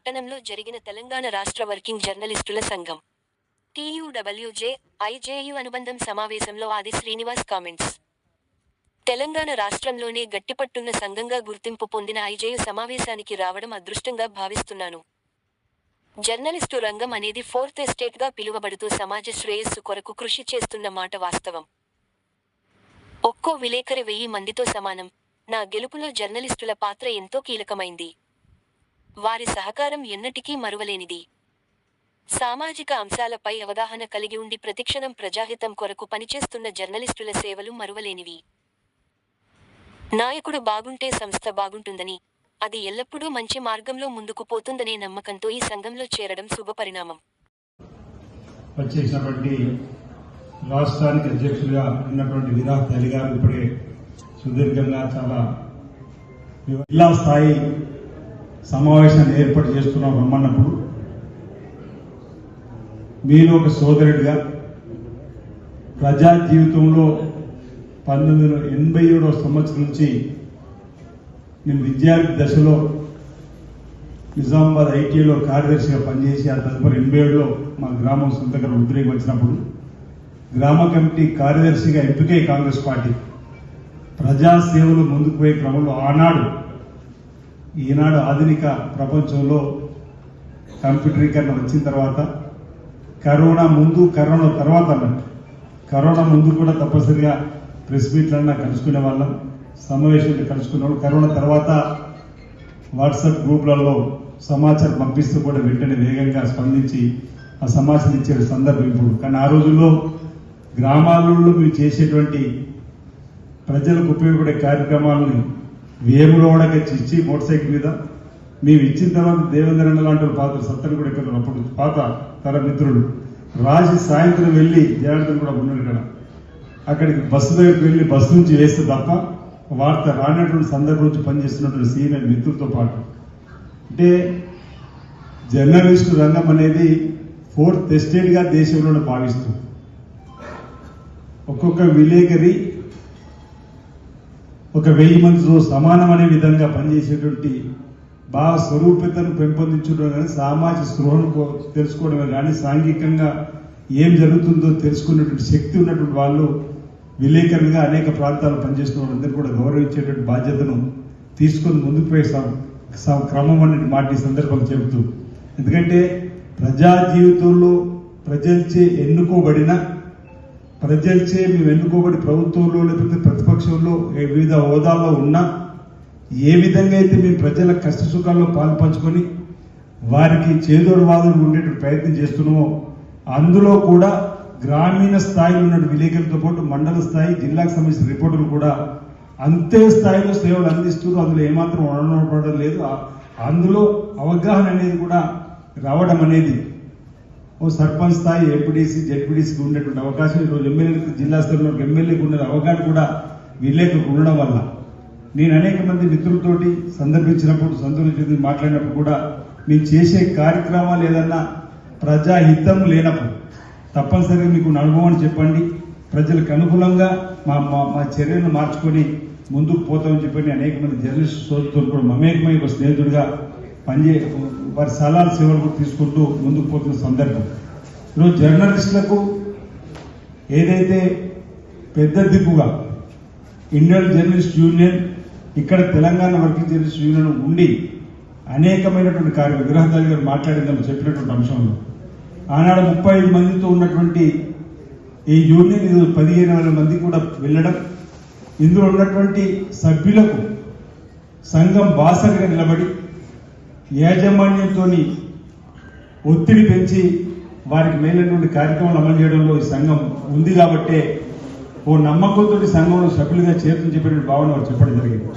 పట్టణంలో జరిగిన తెలంగాణ రాష్ట్ర వర్కింగ్ జర్నలిస్టుల సంఘం. టీయూడబ్ల్యూజే ఐజేయు అనుబంధం సమావేశంలో ఆది శ్రీనివాస్ కామెంట్స్. తెలంగాణ రాష్ట్రంలోనే గట్టిపట్టున్న సంఘంగా గుర్తింపు పొందిన ఐజేయు సమావేశానికి రావడం అదృష్టంగా భావిస్తున్నాను. జర్నలిస్టు రంగం అనేది ఫోర్త్ ఎస్టేట్గా పిలువబడుతూ సమాజ శ్రేయస్సు కొరకు కృషి చేస్తున్న మాట వాస్తవం. ఒక్కో విలేకరి వెయ్యి మందితో సమానం. నా గెలుపులో జర్నలిస్టుల పాత్ర ఎంతో కీలకమైంది. వారి సహకారం ఎన్నటికీ మరువలేనిది. సామాజిక అంశాలపై అవగాహన కలిగి ఉండి ప్రతిక్షణం ప్రజాహితం కొరకు పనిచేస్తున్న జర్నలిస్టుల సేవలు మరువలేనివి. నాయకుడు బాగుంటే సంస్థ బాగుంటుందని అది ఎల్లప్పుడూ మంచి మార్గంలో ముందుకు పోతుందనే నమ్మకంతో ఈ సంఘంలో చేరడం శుభపరిణామం. వచ్చేసినటువంటి రాష్ట్రానికి అధ్యక్షులుగా ఉన్నటువంటి విరాట్ తల్లి గారు ఇప్పుడే సుదీర్ఘంగా చాలా జిల్లా స్థాయి సమావేశాన్ని ఏర్పాటు చేస్తున్నాం రమ్మన్నప్పుడు. మీరు ఒక సోదరుడిగా ప్రజా జీవితంలో పంతొమ్మిది వందల ఎనభై ఏడవ సంవత్సరం నుంచి నేను విద్యార్థి దశలో నిజామాబాద్ ఐటీలో కార్యదర్శిగా పనిచేసి ఆ తదుపరి ఎనభై ఏడులో మా గ్రామం సొంతగా ఉద్రేకం వచ్చినప్పుడు గ్రామ కమిటీ కార్యదర్శిగా ఎంపికై కాంగ్రెస్ పార్టీ ప్రజా సేవలు ముందుకు పోయే క్రమంలో ఆనాడు ఈనాడు ఆధునిక ప్రపంచంలో కంప్యూటరీకరణ వచ్చిన తర్వాత కరోనా ముందు కరోనా తర్వాత అన్నట్టు కరోనా ముందు కూడా తప్పనిసరిగా ప్రెస్ మీట్లన్నా కలుసుకునే వాళ్ళం సమావేశాలు కలుసుకునే వాళ్ళు కరోనా తర్వాత వాట్సాప్ గ్రూపులలో సమాచారం పంపిస్తూ కూడా వెంటనే వేగంగా స్పందించి ఆ సమాచారం ఇచ్చే సందర్భం ఇప్పుడు. కానీ ఆ రోజుల్లో గ్రామాలలో మీరు చేసేటువంటి ప్రజలకు ఉపయోగపడే కార్యక్రమాలని వేములోడగా ఇచ్చి మోటార్ సైకిల్ మీద మేము ఇచ్చిన తర్వాత దేవేంద్రన్న లాంటి పాత్ర సత్తను కూడా ఇక్కడ అప్పుడు పాత తన మిత్రుడు రాసి సాయంత్రం వెళ్ళి జనార్దన్ కూడా ఉన్నాడు ఇక్కడ. అక్కడికి బస్సు దగ్గరికి వెళ్ళి బస్సు నుంచి వేస్తే తప్ప వార్త రానటువంటి సందర్భం నుంచి పనిచేస్తున్నటువంటి సీనియర్ మిత్రులతో పాటు. అంటే జర్నలిస్టు రంగం అనేది ఫోర్త్ ఎస్టేట్గా దేశంలోనే భావిస్తుంది. ఒక్కొక్క విలేకరి ఒక వెయ్యి మందితో సమానం అనే విధంగా పనిచేసేటువంటి బాగా స్వరూపితను పెంపొందించడం కానీ సామాజిక స్పృహను తెలుసుకోవడమే కానీ సాంఘికంగా ఏం జరుగుతుందో తెలుసుకునేటువంటి శక్తి ఉన్నటువంటి వాళ్ళు విలేకరులుగా అనేక ప్రాంతాలు పనిచేస్తున్న వాళ్ళందరూ కూడా గౌరవించేటువంటి బాధ్యతను తీసుకొని ముందుకు పోయే క్రమం అనేది మాట ఈ సందర్భంగా చెబుతూ ఎందుకంటే ప్రజా జీవితంలో ప్రజలచే ఎన్నుకోబడిన ప్రజలచే మేము ఎన్నుకోబడి ప్రభుత్వంలో లేకపోతే ప్రతిపక్షంలో వివిధ హోదాల్లో ఉన్నా ఏ విధంగా అయితే మేము ప్రజల కష్ట సుఖాల్లో వారికి చేదోడు వాదులు ఉండేటువంటి ప్రయత్నం చేస్తున్నామో అందులో కూడా గ్రామీణ స్థాయిలో ఉన్న విలేకరులతో పాటు మండల స్థాయి జిల్లాకు సంబంధించిన రిపోర్టులు కూడా అంతే స్థాయిలో సేవలు అందిస్తున్నారు. అందులో ఏమాత్రం ఉండడం లేదు అందులో అవగాహన అనేది కూడా రావడం అనేది సర్పంచ్ స్థాయి ఏపీడీసీ జెడ్పీడీసీకి ఉండేటువంటి అవకాశం. ఈరోజు ఎమ్మెల్యేలకు జిల్లా స్థాయిలో ఎమ్మెల్యేకి ఉండే అవగాహన కూడా విలేకరులకు ఉండడం వల్ల. నేను అనేక మంది మిత్రులతోటి సందర్భించినప్పుడు సంతోషించి మాట్లాడినప్పుడు కూడా మేము చేసే కార్యక్రమాలు ఏదన్నా ప్రజాహితం లేనప్పుడు తప్పనిసరిగా మీకు అనుభవం అనుభవాన్ని చెప్పండి. ప్రజలకు అనుకూలంగా మా మా మా చర్యలను మార్చుకొని ముందుకు పోతామని చెప్పండి అనేక మంది జర్నలిస్ట్ సోదరులు కూడా మమేకమై ఒక స్నేహితుడిగా పనిచే వారి సలహాలు సేవలు కూడా తీసుకుంటూ ముందుకు పోతున్న సందర్భం. ఈరోజు జర్నలిస్టులకు ఏదైతే పెద్ద దిక్కుగా ఇండియన్ జర్నలిస్ట్ యూనియన్ ఇక్కడ తెలంగాణ వర్కింగ్ జర్నలిస్ట్ యూనియన్ ఉండి అనేకమైనటువంటి కార్య విగ్రహదారి గారు మాట్లాడిందని చెప్పినటువంటి అంశంలో ఆనాడు ముప్పై ఐదు మందితో ఉన్నటువంటి ఈ యూనియన్ ఇది పదిహేను వేల మంది కూడా వెళ్ళడం ఇందులో ఉన్నటువంటి సభ్యులకు సంఘం బాసరిగా నిలబడి యాజమాన్యంతో ఒత్తిడి పెంచి వారికి మేలైనటువంటి కార్యక్రమాలు అమలు చేయడంలో ఈ సంఘం ఉంది కాబట్టే ఓ నమ్మకంతో సంఘంలో సభ్యులుగా చేరుతుని చెప్పిన భావన వారు చెప్పడం జరిగింది.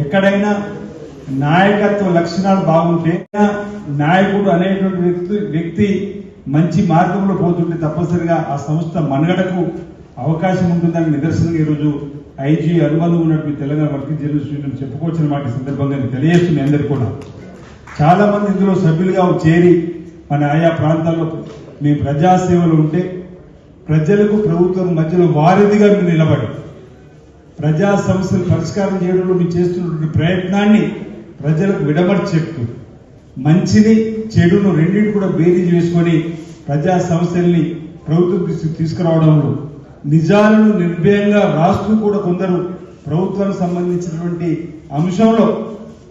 ఎక్కడైనా నాయకత్వ లక్షణాలు బాగుంటే నాయకుడు అనేటువంటి వ్యక్తి వ్యక్తి మంచి మార్గంలో పోతుంటే తప్పనిసరిగా ఆ సంస్థ మనుగడకు అవకాశం ఉంటుందని నిదర్శనంగా ఈరోజు ఐజీ అనుబంధం ఉన్నటువంటి తెలంగాణ వర్కింగ్ జర్నలిస్ట్ యూనియన్ చెప్పుకోవచ్చిన మాట సందర్భంగా తెలియజేస్తుంది మీ అందరికీ కూడా. చాలా మంది ఇందులో సభ్యులుగా చేరి మన ఆయా ప్రాంతాల్లో మీ ప్రజాసేవలు ఉంటే ప్రజలకు ప్రభుత్వం మధ్యలో వారధిగా మీరు నిలబడి ప్రజా సమస్యలు పరిష్కారం చేయడంలో మీరు చేస్తున్నటువంటి ప్రయత్నాన్ని ప్రజలకు విడమర్చి చెప్తూ మంచిని చెడును రెండింటి కూడా భేదీ చేసుకొని ప్రజా సమస్యల్ని ప్రభుత్వం దృష్టికి తీసుకురావడంలో నిజాలను నిర్భయంగా రాస్తూ కూడా కొందరు ప్రభుత్వానికి సంబంధించినటువంటి అంశంలో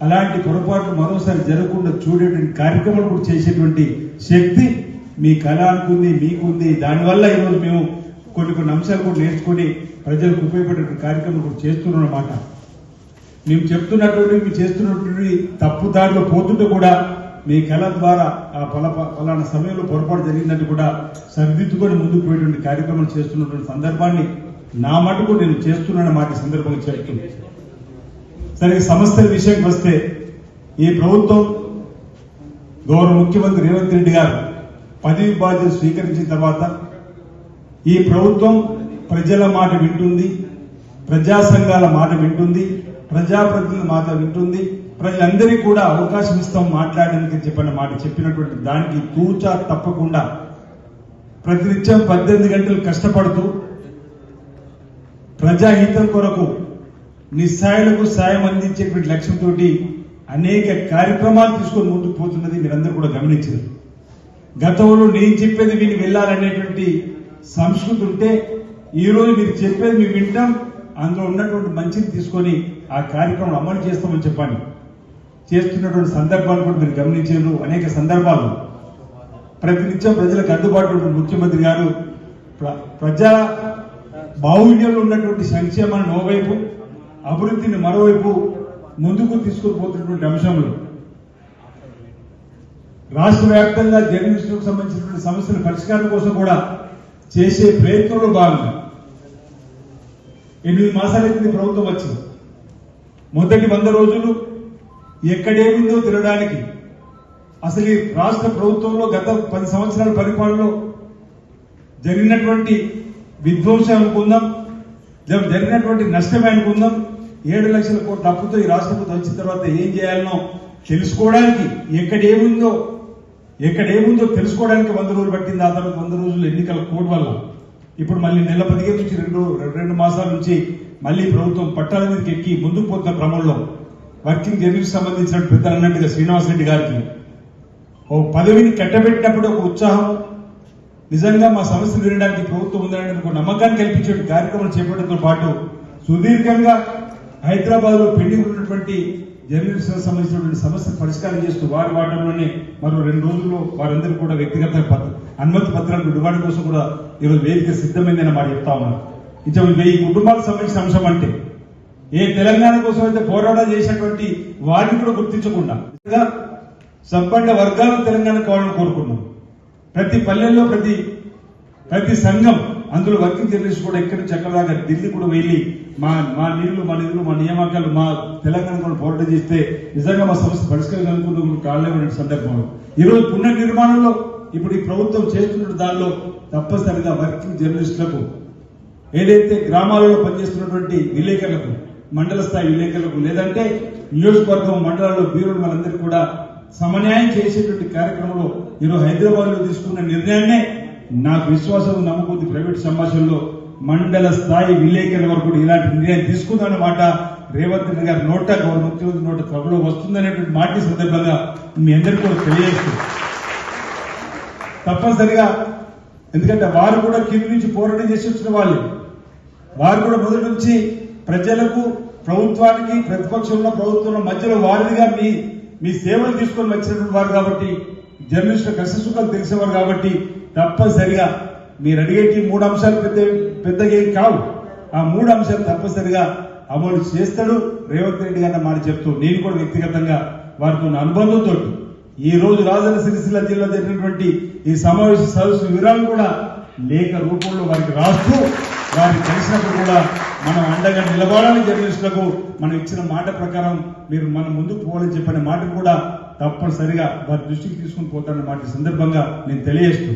అలాంటి పొరపాట్లు మరోసారి జరగకుండా చూడేటువంటి కార్యక్రమాలు కూడా చేసేటువంటి శక్తి మీ కళానికి ఉంది మీకుంది. దానివల్ల ఈరోజు మేము కొన్ని కొన్ని అంశాలు కూడా నేర్చుకొని ప్రజలకు ఉపయోగపడే కార్యక్రమం కూడా చేస్తున్నాం అన్నమాట మేము చెప్తున్నటువంటి మేము చేస్తున్నటువంటి తప్పు దారిలో పోతుంటే కూడా మీ కళ ద్వారా ఆ పల పలానా సమయంలో పొరపాటు జరిగిందంటే కూడా సరిదిద్దుకొని ముందుకు పోయేటువంటి కార్యక్రమం చేస్తున్నటువంటి సందర్భాన్ని నా మటుకు నేను చేస్తున్నాను మాట సందర్భంగా చెప్తున్నాను సరే సమస్యల విషయంకి వస్తే ఈ ప్రభుత్వం గౌరవ ముఖ్యమంత్రి రేవంత్ రెడ్డి గారు పదవి బాధ్యత స్వీకరించిన తర్వాత ఈ ప్రభుత్వం ప్రజల మాట వింటుంది ప్రజా సంఘాల మాట వింటుంది ప్రజాప్రతినిధుల మాట వింటుంది ప్రజలందరికీ కూడా అవకాశం ఇస్తాం మాట్లాడడానికి చెప్పిన మాట చెప్పినటువంటి దానికి తూచా తప్పకుండా ప్రతినిత్యం పద్దెనిమిది గంటలు కష్టపడుతూ ప్రజాహితం కొరకు నిస్సాయులకు సాయం అందించేటువంటి లక్ష్యంతో అనేక కార్యక్రమాలు తీసుకొని ముందుకు పోతున్నది మీరందరూ కూడా గమనించారు గతంలో నేను చెప్పేది విని వెళ్ళాలనేటువంటి సంస్కృతి ఉంటే ఈరోజు మీరు చెప్పేది మేము వింటాం. అందులో ఉన్నటువంటి మంచిని తీసుకొని ఆ కార్యక్రమం అమలు చేస్తామని చెప్పండి. చేస్తున్నటువంటి సందర్భాలు కూడా మీరు గమనించారు. అనేక సందర్భాలు. ప్రతినిత్యం ప్రజలకు అందుబాటులో ఉన్న ముఖ్యమంత్రి గారు ప్ర- ప్రజా బాహుళ్యంలో ఉన్నటువంటి సంక్షేమాన్ని ఓవైపు అభివృద్ధిని మరోవైపు ముందుకు తీసుకుపోతున్నటువంటి అంశంలో రాష్ట్ర వ్యాప్తంగా జర్నలిస్టులకు సంబంధించినటువంటి సమస్యల పరిష్కారం కోసం కూడా చేసే ప్రయత్నంలో భాగంగా ఎనిమిది మాసాలైంది ప్రభుత్వం వచ్చింది. మొదటి వంద రోజులు ఎక్కడేమిందో తినడానికి అసలు ఈ రాష్ట్ర ప్రభుత్వంలో గత పది సంవత్సరాల పరిపాలనలో జరిగినటువంటి విధ్వంసం అనుకుందాం జరిగినటువంటి నష్టమే అనుకుందాం ఏడు లక్షల కోట్ల అప్పుతో ఈ రాష్ట్ర ప్రభుత్వం వచ్చిన తర్వాత ఏం చేయాలనో తెలుసుకోవడానికి ఎక్కడ ఏముందో ఎక్కడ ఏముందో తెలుసుకోవడానికి వంద రోజులు పట్టింది. ఆ తర్వాత వంద రోజులు ఎన్నికల కోడ్ వల్ల. ఇప్పుడు మళ్ళీ నెల పదిహేను నుంచి రెండు రెండు మాసాల నుంచి మళ్ళీ ప్రభుత్వం పట్టాల మీదకి ఎక్కి ముందుకు పోతున్న క్రమంలో వర్కింగ్ జర్నలిస్ట్ సంబంధించిన పెద్దలు అన్నట్టుగా శ్రీనివాస్ రెడ్డి గారికి ఓ పదవిని కట్టబెట్టినప్పుడు ఒక ఉత్సాహం నిజంగా మా సమస్యలు వినడానికి ప్రభుత్వం ఉందనే ఒక నమ్మకాన్ని కల్పించే కార్యక్రమం చేపట్టడంతో పాటు సుదీర్ఘంగా హైదరాబాద్లో పెండింగ్ ఉన్నటువంటి జర్నలిస్టులకు సంబంధించినటువంటి సమస్య పరిష్కారం చేస్తూ వారి వాటంలోనే మరో రెండు రోజుల్లో వారందరూ కూడా వ్యక్తిగత అనుమతి పత్రాలు విడుదల కోసం కూడా ఈరోజు వేదిక సిద్ధమైందని మాట చెప్తా ఉన్నారు. ఇచ్చే వెయ్యి కుటుంబాలకు సంబంధించిన అంశం అంటే ఏ తెలంగాణ కోసం అయితే పోరాటం చేసినటువంటి వారిని కూడా గుర్తించకుండా సంపన్న వర్గాలు తెలంగాణ కావాలని కోరుకున్నాం. ప్రతి పల్లెల్లో ప్రతి ప్రతి సంఘం అందులో వర్కింగ్ జర్నలిస్ట్ కూడా ఎక్కడి నుంచి ఎక్కడ దాకా? ఢిల్లీ కూడా వెళ్ళి మా మా నీళ్ళు మా నిధులు మా నియామకాలు మా తెలంగాణ కూడా పోరాటం చేస్తే నిజంగా మా సమస్య పరిష్కరించాలనుకున్న కాలేమనే సందర్భంలో ఈ రోజు పునర్నిర్మాణంలో ఇప్పుడు ఈ ప్రభుత్వం చేస్తున్న దానిలో తప్పనిసరిగా వర్కింగ్ జర్నలిస్టులకు ఏదైతే గ్రామాలలో పనిచేస్తున్నటువంటి విలేకరులకు మండల స్థాయి విలేకరులకు లేదంటే నియోజకవర్గం మండలాల్లో బీరులు మనందరికీ కూడా సమన్యాయం చేసేటువంటి కార్యక్రమంలో ఈరోజు హైదరాబాద్లో తీసుకున్న నిర్ణయాన్నే నాకు విశ్వాసం నమ్ముకుంది ప్రైవేట్ సంభాషణలో మండల స్థాయి విలేకరుల వరకు ఇలాంటి నిర్ణయం తీసుకుందన్న మాట రేవంత్ రెడ్డి గారి నోట గౌరవ ముఖ్యమంత్రి నోట త్వరలో వస్తుందనేటువంటి మాట సందర్భంగా మీ అందరికీ కూడా తెలియజేస్తుంది తప్పనిసరిగా ఎందుకంటే వారు కూడా కింది నుంచి పోరాటం చేసి వచ్చిన వాళ్ళు. వారు కూడా మొదటి నుంచి ప్రజలకు ప్రభుత్వానికి ప్రతిపక్షంలో ప్రభుత్వంలో మధ్యలో వారిదిగా మీ మీ సేవలు తీసుకొని వచ్చినటువంటి వారు కాబట్టి జర్నలిస్టుల కష్టసుఖాలు తెలిసేవారు కాబట్టి తప్పనిసరిగా మీరు అడిగేటి మూడు అంశాలు పెద్ద పెద్దగా ఏం కావు. ఆ మూడు అంశాలు తప్పనిసరిగా అమలు చేస్తాడు రేవంత్ రెడ్డి గారిని మాట చెప్తూ నేను కూడా వ్యక్తిగతంగా వారితో ఉన్న అనుబంధంతో ఈ రోజు రాజన్న సిరిసిల్ల జిల్లా జరిగినటువంటి ఈ సమావేశ సదస్సు వివరాలు కూడా లేఖ రూపంలో వారికి రాస్తూ వారికి కలిసినప్పుడు కూడా మనం అండగా నిలబడాలని జర్నలిస్టులకు మనం ఇచ్చిన మాట ప్రకారం మీరు మనం ముందుకు పోవాలని చెప్పిన మాట కూడా తప్పనిసరిగా వారి దృష్టికి తీసుకుని పోతారన్న మాట సందర్భంగా నేను తెలియజేస్తూ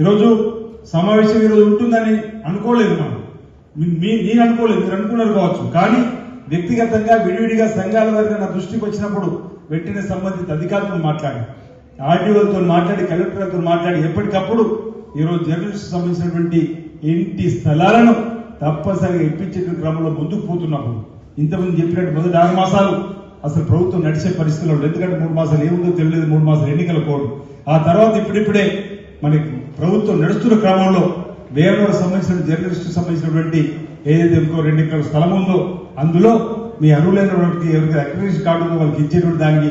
ఈరోజు సమావేశం ఈరోజు ఉంటుందని అనుకోలేదు మనం. మీ- నేను అనుకోలేదు మీరు అనుకున్నారు కావచ్చు. కానీ వ్యక్తిగతంగా విడివిడిగా సంఘాల వారిగా నా దృష్టికి వచ్చినప్పుడు వెంటనే సంబంధిత అధికారులతో మాట్లాడి ఆర్డీఓలతో మాట్లాడి కలెక్టర్లతో మాట్లాడి ఎప్పటికప్పుడు ఈరోజు జర్నలిస్ట్ సంబంధించినటువంటి ఇంటి స్థలాలను తప్పనిసరిగా ఇప్పించే క్రమంలో ముందుకు పోతున్నప్పుడు ఇంతకుముందు చెప్పినట్టు మొదటి ఆరు మాసాలు అసలు ప్రభుత్వం నడిచే పరిస్థితుల్లో ఎందుకంటే మూడు మాసాలు ఏముందో తెలియలేదు మూడు మాసాలు ఎన్నికల కోడ్ ఆ తర్వాత ఇప్పుడిప్పుడే మనకి ప్రభుత్వం నడుస్తున్న క్రమంలో వేరే సంబంధించిన జర్నలిస్ట్ సంబంధించినటువంటి ఏదైతే ఇంకో రెండు ఎకరాల స్థలం ఉందో అందులో మీ అర్హులైన వాళ్ళకి ఎవరికి అక్రిడేషన్ కార్డు ఉందో వాళ్ళకి ఇచ్చేటువంటి దానికి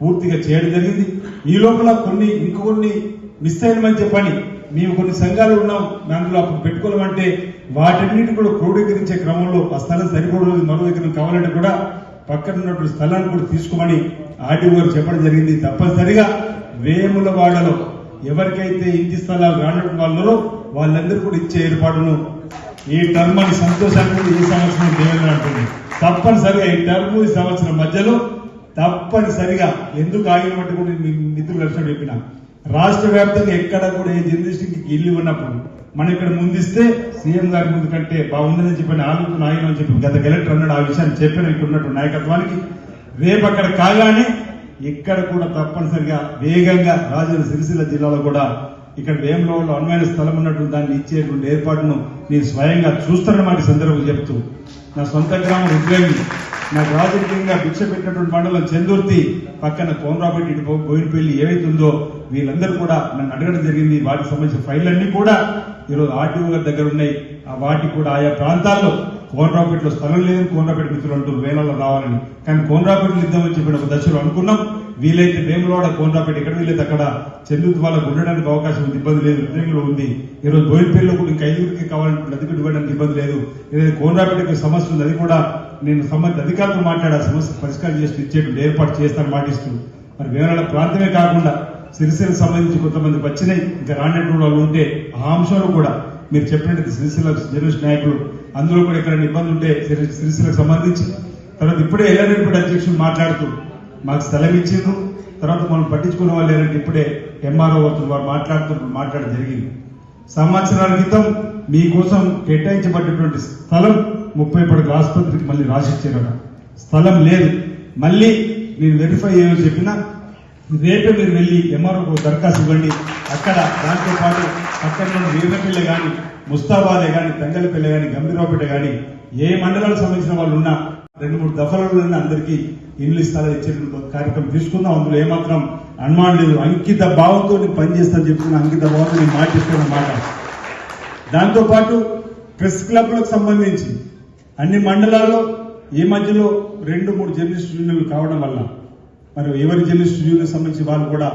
పూర్తిగా చేయడం జరిగింది. ఈ లోపల కొన్ని ఇంకొన్ని మిస్ అయినమని చెప్పని మేము కొన్ని సంఘాలు ఉన్నాం. దాంట్లో అప్పుడు పెట్టుకోవాలంటే వాటన్నిటి కూడా క్రోడీకరించే క్రమంలో ఆ స్థలం సరిపడలేదు మరో దగ్గర కావాలంటే కూడా పక్కన ఉన్నటువంటి స్థలాన్ని కూడా తీసుకోమని ఆర్టీఓ గారు చెప్పడం జరిగింది. తప్పనిసరిగా వేములవాడలో ఎవరికైతే ఇంటి స్థలాలు రానట్టు వాళ్ళలో వాళ్ళందరూ కూడా ఇచ్చే ఏర్పాటును ఈ టర్మ్ అని సంతోషాన్ని కూడా ఈ సంవత్సరం దేవేంద్ర అంటుంది. తప్పనిసరిగా ఈ టర్మ్ ఈ సంవత్సరం మధ్యలో తప్పనిసరిగా ఎందుకు ఆగిన కూడా మీ మిత్రులు లక్ష్యం చెప్పిన. రాష్ట్ర వ్యాప్తంగా ఎక్కడ కూడా ఏ జర్నలిస్ట్కి ఇల్లు ఉన్నప్పుడు మనం ఇక్కడ ముందిస్తే సీఎం గారి ముందు కంటే బాగుందని చెప్పిన ఆలోచన ఆయన అని చెప్పి గత కలెక్టర్ అన్నాడు. ఆ విషయాన్ని చెప్పిన ఇక్కడ ఉన్నట్టు నాయకత్వానికి రేపు అక్కడ కాగానే ఇక్కడ కూడా తప్పనిసరిగా వేగంగా రాజన్న సిరిసిల్ల జిల్లాలో కూడా ఇక్కడ వేములవాడలో అనువైన స్థలం ఉన్నటువంటి దాన్ని ఇచ్చేటువంటి ఏర్పాటును నేను స్వయంగా చూస్తున్నమాట సందర్భం చెప్తూ. నా సొంత గ్రామం రుద్రేమి నాకు రాజకీయంగా భిక్ష పెట్టినటువంటి మండలం చందుర్తి పక్కన కోమరాపేట ఇటు బోయినపల్లి ఏవైతే ఉందో వీళ్ళందరూ కూడా నన్ను అడగడం జరిగింది. వాటికి సంబంధించిన ఫైళ్ళన్నీ కూడా ఈరోజు ఆర్టీఓ గారి దగ్గర ఉన్నాయి. ఆ వాటి కూడా ఆయా ప్రాంతాల్లో కోనరాపేటలో స్థలం లేదు కోనరాపేట మిత్రులు అంటూ వేలలో రావాలని. కానీ కోనరాపేటలో ఇద్దామని చెప్పిన ఒక దశలో అనుకున్నాం. వీలైతే వేములవాడ కోనరాపేట ఎక్కడ వీలైతే అక్కడ చెల్లుతు వాళ్ళకు ఉండడానికి అవకాశం ఉంది ఇబ్బంది లేదు ఉద్యోగంలో ఉంది. ఈరోజు బోయినపల్లిలో కూడా ఇంకా ఐదుగురికి కావాలంటే అది ఇవ్వడానికి ఇబ్బంది లేదు. ఏదైతే కోనరాపేటకి సమస్య ఉంది అది కూడా నేను సంబంధిత అధికారులతో మాట్లాడి ఆ సమస్య పరిష్కారం చేస్తూ ఇచ్చేటువంటి ఏర్పాటు చేస్తాను మాటిస్తూ. మరి వేరే ప్రాంతమే కాకుండా సిరిసిలకు సంబంధించి కొంతమంది వచ్చినాయి ఇంకా రానటువంటి వాళ్ళు ఉంటే ఆ అంశాలు కూడా మీరు చెప్పినట్టు సిరిసిల్ల జనరేషన్ నాయకులు అందులో కూడా ఎక్కడైనా ఇబ్బంది ఉంటే సిరి- సంబంధించి. తర్వాత ఇప్పుడే ఎల్లారెడ్డిపేట అధ్యక్షుడు మాట్లాడుతూ మాకు స్థలం ఇచ్చిండ్రు. తర్వాత మనం పట్టించుకునే వాళ్ళు ఏంటంటే ఇప్పుడే ఎంఆర్ఓ వారు మాట్లాడుతూ మాట్లాడడం జరిగింది. సంవత్సరాల క్రితం మీకోసం కేటాయించబడినటువంటి స్థలం ముప్పై పడక ఆసుపత్రికి మళ్ళీ రాసిచ్చారట. స్థలం లేదు. మళ్ళీ నేను వెరిఫై చేయమని చెప్పినా రేపే మీరు వెళ్ళి ఎంఆర్ఓ దరఖాస్తు ఇవ్వండి. అక్కడ దాంతో పాటు పక్కన వీరపల్లె కానీ ముస్తాబాదే కానీ తంగలపల్లె కానీ గంభీరావుపేట కానీ ఏ మండలాలకు సంబంధించిన వాళ్ళు ఉన్నా రెండు మూడు దఫలలో అందరికీ ఇల్లు ఇస్తారని ఇచ్చే కార్యక్రమం తీసుకుందాం. అందులో ఏమాత్రం అనుమానం లేదు. అంకిత భావంతో నేను పనిచేస్తాను చెప్తున్నా అంకిత భావంతో నేను మాటిస్తున్న మాట. దాంతోపాటు ప్రెస్ క్లబ్లకు సంబంధించి అన్ని మండలాల్లో ఈ మధ్యలో రెండు మూడు జర్నలిస్ట్ యూనియన్లు కావడం వల్ల మరి ఎవరి జర్నలిస్ట్ యూనియన్ సంబంధించి వాళ్ళు కూడా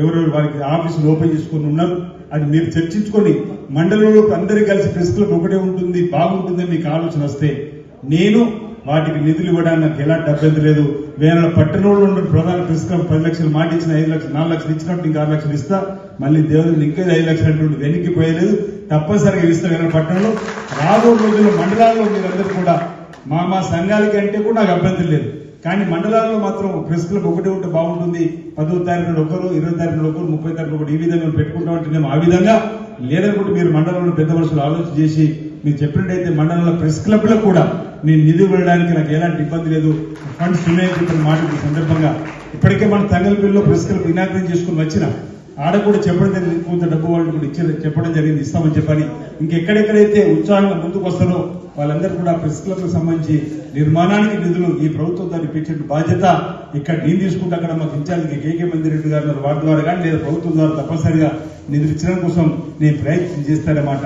ఎవరెవరు వారికి ఆఫీసులు ఓపెన్ చేసుకొని ఉన్నారు అది మీరు చర్చించుకొని మండలంలో అందరూ కలిసి ప్రెస్ క్లబ్ ఒకటే ఉంటుంది బాగుంటుంది మీకు ఆలోచన వస్తే నేను వాటికి నిధులు ఇవ్వడానికి నాకు ఎలాంటి అభ్యంతరం లేదు. వేరే పట్టణంలో ఉన్న ప్రధాన ప్రెస్ క్లబ్ పది లక్షలు మాట ఇచ్చిన ఐదు లక్షలు నాలుగు లక్షలు ఇచ్చినట్టు ఇంకా ఆరు లక్షలు ఇస్తా మళ్ళీ దేవతలు ఇంకా ఐదు లక్షలు అటువంటి వెనక్కి పోయలేదు తప్పనిసరిగా ఇస్తా వేరే పట్టణంలో. రాబో రోజుల్లో మండలాల్లో మీరందరూ కూడా మా మా సంఘాలకి అంటే కూడా నాకు అభ్యంతరం లేదు. కానీ మండలాల్లో మాత్రం ప్రెస్ క్లబ్ ఒకటి ఉంటే బాగుంటుంది. పదో తారీఖున ఒకరు ఇరవై తారీఖున ఒకరు ముప్పై తారీఖున ఒకటి ఈ విధంగా పెట్టుకుంటామంటే మేము ఆ విధంగా లేదనుకుంటే మీరు మండలంలో పెద్ద మనుషులు ఆలోచన చేసి మీరు చెప్పినట్టయితే మండలంలో ప్రెస్ క్లబ్లో కూడా నేను నిధి వెళ్ళడానికి నాకు ఎలాంటి ఇబ్బంది లేదు. ఫండ్స్ ఉన్నాయని చెప్పిన మాట సందర్భంగా ఇప్పటికే మన తంగలపల్లిలో ప్రెస్ క్లబ్ ఇనాగ్రేట్ చేసుకుని వచ్చిన ఆడ కూడా చెప్పడం జరిగింది. కొంత డబ్బు వాళ్ళు కూడా ఇచ్చి చెప్పడం జరిగింది. ఇస్తామని చెప్పని ఇంకెక్కడెక్కడైతే ఉత్సాహంగా ముందుకు వస్తారో వాళ్ళందరూ కూడా ప్రెస్ క్లబ్కి సంబంధించి నిర్మాణానికి నిధులు ఈ ప్రభుత్వం దాన్ని ఇప్పించే బాధ్యత ఇక్కడ నేను తీసుకుంటే అక్కడ మాకు ఇన్ఛార్జ్ కేకే మంది రెడ్డి గారు వారి ద్వారా కానీ లేదా ప్రభుత్వం ద్వారా తప్పనిసరిగా నిధులు ఇచ్చడం కోసం నేను ప్రయత్నం చేస్తానన్నమాట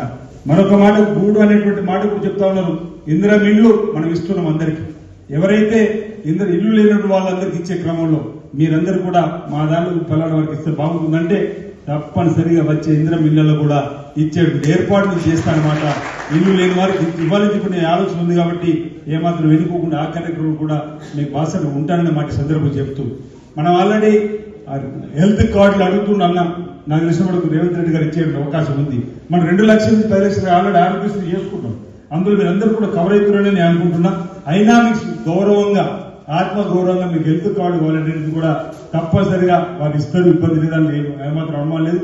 మరొక మాట గూడు అనేటువంటి మాట ఇప్పుడు చెప్తా ఉన్నారు. ఇందిరా మిండ్లు మనం ఇస్తున్నాం అందరికి. ఎవరైతే ఇందరు ఇల్లు లేనటువంటి వాళ్ళందరికీ ఇచ్చే క్రమంలో మీరందరూ కూడా మా దాంట్లో పిల్లల వారికి ఇస్తే బాగుంటుందంటే తప్పనిసరిగా వచ్చే ఇంద్రం ఇళ్ళలో కూడా ఇచ్చే ఏర్పాట్లు చేస్తానమాట. ఇల్లు లేని వారికి ఇవ్వాలని చెప్పి ఆలోచన ఉంది కాబట్టి ఏమాత్రం వెనుకోకుండా ఆ కార్యక్రమం కూడా మీకు భాషలు ఉంటానని మాట సందర్భం చెప్తూ మనం ఆల్రెడీ హెల్త్ కార్డులు అడుగుతున్నాం నాకు తెలిసిన వరకు రేవంత్ రెడ్డి గారు ఇచ్చే అవకాశం ఉంది. మనం రెండు లక్షల నుంచి పది లక్షలు ఆల్రెడీ ఆరోగ్యశ్రీ చేసుకుంటాం. అందులో మీరందరూ కూడా కవర్ అవుతున్నారని నేను అనుకుంటున్నా. అయినా మీకు గౌరవంగా ఆత్మ గౌరవంగా మీకు హెల్త్ కార్డు కావాలనేది కూడా తప్పనిసరిగా వారు ఇస్తారు. ఇబ్బంది లేదని ఏమాత్రం అనుమానం లేదు.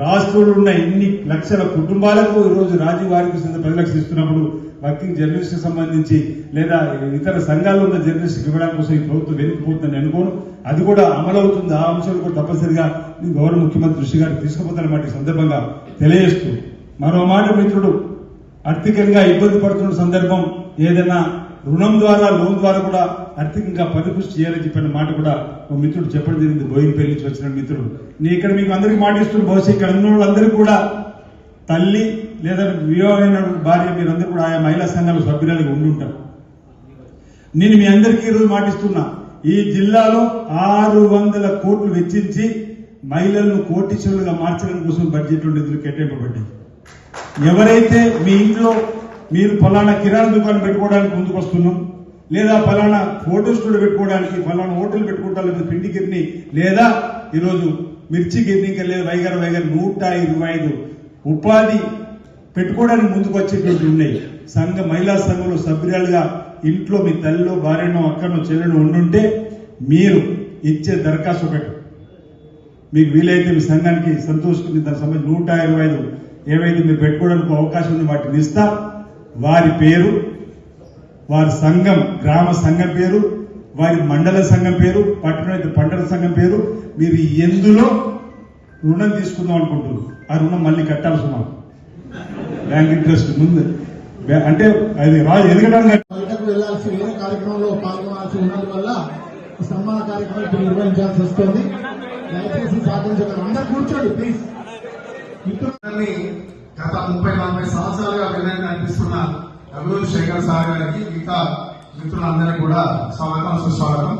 రాష్ట్రంలో ఉన్న ఇన్ని లక్షల కుటుంబాలకు ఈరోజు రాజీవ్ ఆరోగ్య కింద పది లక్షలు ఇస్తున్నప్పుడు వర్కింగ్ జర్నలిస్ట్ సంబంధించి లేదా ఇతర సంఘాల్లో ఉన్న జర్నలిస్ట్ ఇవ్వడానికి కోసం ఈ ప్రభుత్వం వెనుకపోతుందని అనుకోను. అది కూడా అమలవుతుంది ఆ అంశాలు కూడా తప్పనిసరిగా గౌరవ ముఖ్యమంత్రి దృష్టి గారికి తీసుకుపోతానమాట ఈ సందర్భంగా తెలియజేస్తూ మరో మాట మిత్రుడు ఆర్థికంగా ఇబ్బంది పడుతున్న సందర్భం ఏదైనా రుణం ద్వారా లోన్ ద్వారా కూడా ఆర్థికంగా పరిపుష్టి చేయాలని చెప్పిన మాట కూడా ఒక మిత్రుడు చెప్పడం జరిగింది. బోయినపల్లి నుంచి వచ్చిన మిత్రుడు. నేను ఇక్కడ మీకు అందరికీ మాట ఇస్తున్న బహుశా ఇక్కడ ఉన్న వాళ్ళందరికీ కూడా తల్లి లేదా వివాహమైన భార్య మీరందరూ కూడా ఆయా మహిళా సంఘాల సభ్యురాలుగా ఉండుంటారు. నేను మీ అందరికీ ఈరోజు మాటిస్తున్నా ఈ జిల్లాలో ఆరు వందల కోట్లు వెచ్చించి మహిళలను కోటీశ్వరులుగా మార్చడం కోసం బడ్జెట్ నిధులు కేటాయింపబడ్డాయి. ఎవరైతే మీ ఇంట్లో మీరు ఫలానా కిరాణా దుకాణం పెట్టుకోవడానికి ముందుకు వస్తున్నాం లేదా ఫలానా ఫోటో స్టూడియో పెట్టుకోవడానికి ఫలానా హోటల్ పెట్టుకుంటా లేదా పిండి గిర్ని లేదా ఈరోజు మిర్చి గిర్ని లేదా. వైగర వైగర నూట ఇరవై ఐదు ఉపాధి పెట్టుకోవడానికి ముందుకు వచ్చేటువంటి ఉన్నాయి. సంఘ మహిళా సంఘంలో సభ్యురాలుగా ఇంట్లో మీ తల్లిలో భార్యనో అక్కనో చెల్లెనో ఉండుంటే మీరు ఇచ్చే దరఖాస్తు ఒకటి. మీకు వీలైతే మీ సంఘానికి సంతోషించి దానికి సంబంధించి నూట ఇరవై ఐదు ఏవైతే మీరు పెట్టుకోవడానికి అవకాశం ఉంది వాటిని ఇస్తా. వారి పేరు వారి సంఘం గ్రామ సంఘం పేరు వారి మండల సంఘం పేరు పట్టణ పంటల సంఘం పేరు మీరు ఎందులో రుణం తీసుకుందాం అనుకుంటున్నారు? ఆ రుణం మళ్ళీ కట్టాల్సి ఉన్నాం బ్యాంక్ ఇంట్రెస్ట్ ముందు. అంటే అది రాజు ఎదగడానికి వెళ్ళాల్సి వేరే కార్యక్రమంలో పాల్గొనాల్సి ఉన్నందువల్ల సమ్మాన కార్యక్రమం ఇప్పుడు నిర్వహించాల్సి వస్తుంది. దయచేసి సహకరించగలరు అందరు కూర్చోండి ప్లీజ్ గత ముప్పై నలభై సంవత్సరాలుగా వినయంగా అనిపిస్తున్న అభివృద్ధి శేఖర్ సార్ గారికి మిగతా మిత్రులందరికీ కూడా స్వాగతం సుస్వాగతం.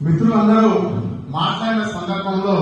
మిత్రులందరూ మాట్లాడిన సందర్భంలో